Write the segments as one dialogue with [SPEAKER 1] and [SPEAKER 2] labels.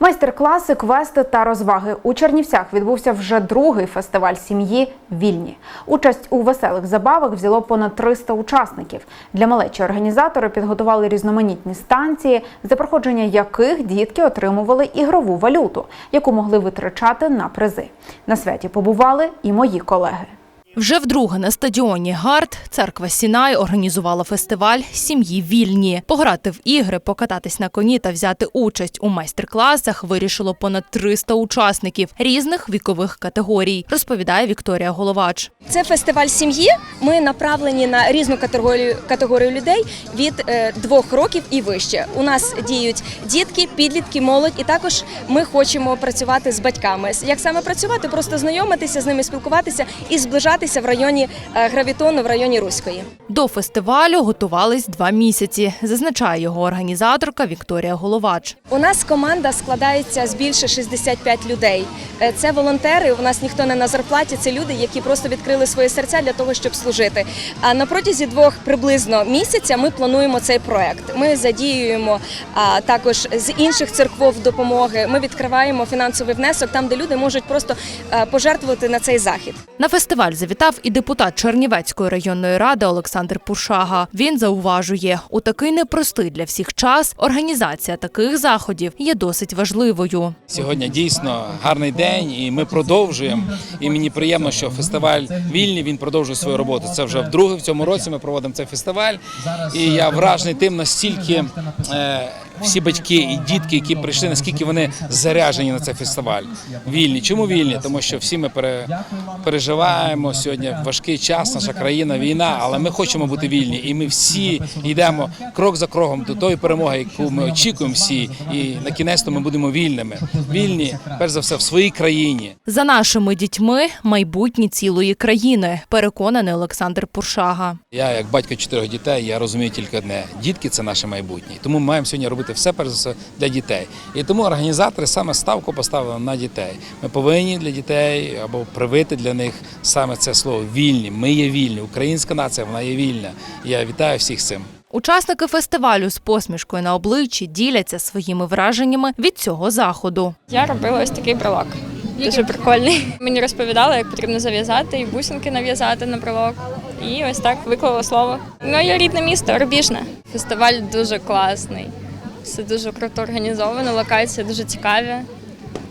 [SPEAKER 1] Майстер-класи, квести та розваги у Чернівцях відбувся вже другий фестиваль сім'ї Вільні. Участь у веселих забавах взяло понад 300 учасників. Для малечі організатори підготували різноманітні станції, за проходження яких дітки отримували ігрову валюту, яку могли витрачати на призи. На святі побували і мої колеги.
[SPEAKER 2] Вже вдруге на стадіоні Гард церква Сінай організувала фестиваль Сім'ї вільні. Пограти в ігри, покататись на коні та взяти участь у майстер-класах вирішило понад 300 учасників різних вікових категорій, розповідає Вікторія Головач.
[SPEAKER 3] Це фестиваль сім'ї. Ми направлені на різну категорію категорію людей від е, двох років і вище. У нас діють дітки, підлітки, молодь, і також ми хочемо працювати з батьками. Як саме працювати? Просто знайомитися з ними, спілкуватися і зближатися в районі е, гравітону, в районі Руської.
[SPEAKER 2] До фестивалю готувались два місяці, зазначає його організаторка Вікторія Головач.
[SPEAKER 3] У нас команда складається з більше 65 людей. Е, Це волонтери. У нас ніхто не на зарплаті. Це люди, які просто відкрили свої серця для того, щоб служити. А на протязі двох приблизно місяця ми плануємо цей проект. Ми задіюємо також з інших церков допомоги. Ми відкриваємо фінансовий внесок там, де люди можуть просто е, пожертвувати на цей захід.
[SPEAKER 2] На фестиваль завітав і депутат Чернівецької районної ради Олександр Пуршага. Він зауважує, у такий непростий для всіх час організація таких заходів є досить важливою.
[SPEAKER 4] Сьогодні дійсно гарний день, і ми продовжуємо. І мені приємно, що фестиваль вільний він продовжує свою роботу. Це вже вдруге в цьому році. Ми проводимо цей фестиваль. І я вражений тим, настільки е, всі батьки і дітки, які прийшли, наскільки вони заряжені на цей фестиваль. Вільні. Чому вільні? Тому що всі ми пере, переживаємо сьогодні важкий час, наша країна, війна, але ми хочемо бути вільні, і ми всі йдемо крок за кроком до тої перемоги, яку ми очікуємо всі, і на кінець то ми будемо вільними. Вільні, перш за все, в своїй країні.
[SPEAKER 2] За нашими дітьми майбутнє цілої країни, переконаний Олександр Пуршага.
[SPEAKER 4] Я, як батько чотирьох дітей, я розумію тільки одне: дітки це наше майбутнє. Тому ми маємо сьогодні робити все перш за все для дітей. І тому організатори саме ставку поставили на дітей. Ми повинні для дітей або привити для них саме це слово вільні. Ми є вільні. Українська нація вона є вільна. Я вітаю всіх з цим.
[SPEAKER 2] Учасники фестивалю з посмішкою на обличчі діляться своїми враженнями від цього заходу.
[SPEAKER 5] Я робила ось такий брелок. Дуже прикольний. Мені розповідали, як потрібно зав'язати і бусинки нав'язати на брелок. І ось так виклала слово. Моє рідне місто Рубіжне. Фестиваль дуже класний. Все дуже круто організовано, локації дуже цікаві.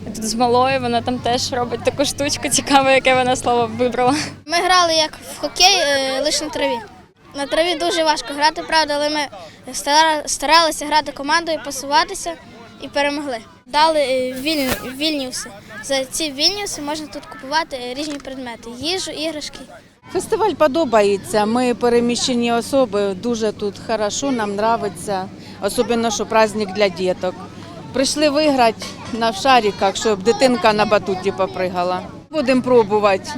[SPEAKER 5] Я Тут з малою вона там теж робить таку штучку цікаву, яке вона слово вибрала.
[SPEAKER 6] Ми грали як в хокей е, лише на траві. На траві дуже важко грати, правда, але ми старалися грати командою, пасуватися і перемогли. Дали е, вільні, вільнюси. За ці вільнюси можна тут купувати різні предмети: їжу, іграшки.
[SPEAKER 7] Фестиваль подобається. Ми переміщені особи. Дуже тут хорошо, нам подобається. Особливо, що праздник для діток. Прийшли виграти на шариках, щоб дитинка на батуті попригала. Будемо пробувати.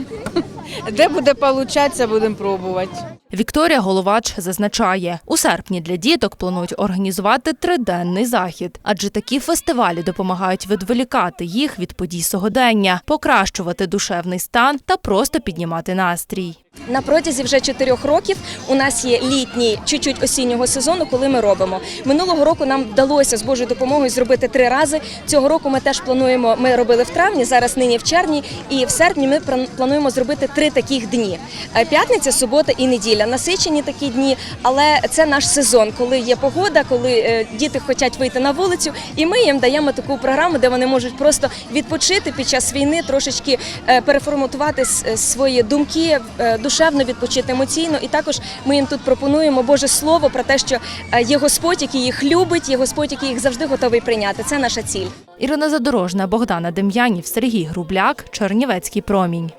[SPEAKER 7] Де буде получатися, будемо пробувати.
[SPEAKER 2] Вікторія Головач зазначає, у серпні для діток планують організувати триденний захід, адже такі фестивалі допомагають відволікати їх від подій сьогодення, покращувати душевний стан та просто піднімати настрій.
[SPEAKER 3] На протязі вже чотирьох років у нас є літній, чуть-чуть осіннього сезону, коли ми робимо. Минулого року нам вдалося з Божою допомогою зробити три рази. Цього року ми теж плануємо. Ми робили в травні, зараз нині в червні, і в серпні ми план- плануємо зробити три таких дні: Е, п'ятниця, субота і неділя. Насичені такі дні, але це наш сезон, коли є погода, коли е, діти хочуть вийти на вулицю, і ми їм даємо таку програму, де вони можуть просто відпочити під час війни, трошечки е, переформатувати свої думки, душевно відпочити емоційно. І також ми їм тут пропонуємо Боже Слово про те, що е, є Господь, який їх любить, є Господь, який їх завжди готовий прийняти. Це наша ціль.
[SPEAKER 2] Ірина Задорожна, Богдана Дем'янів, Сергій Грубляк, Чернівецький промінь.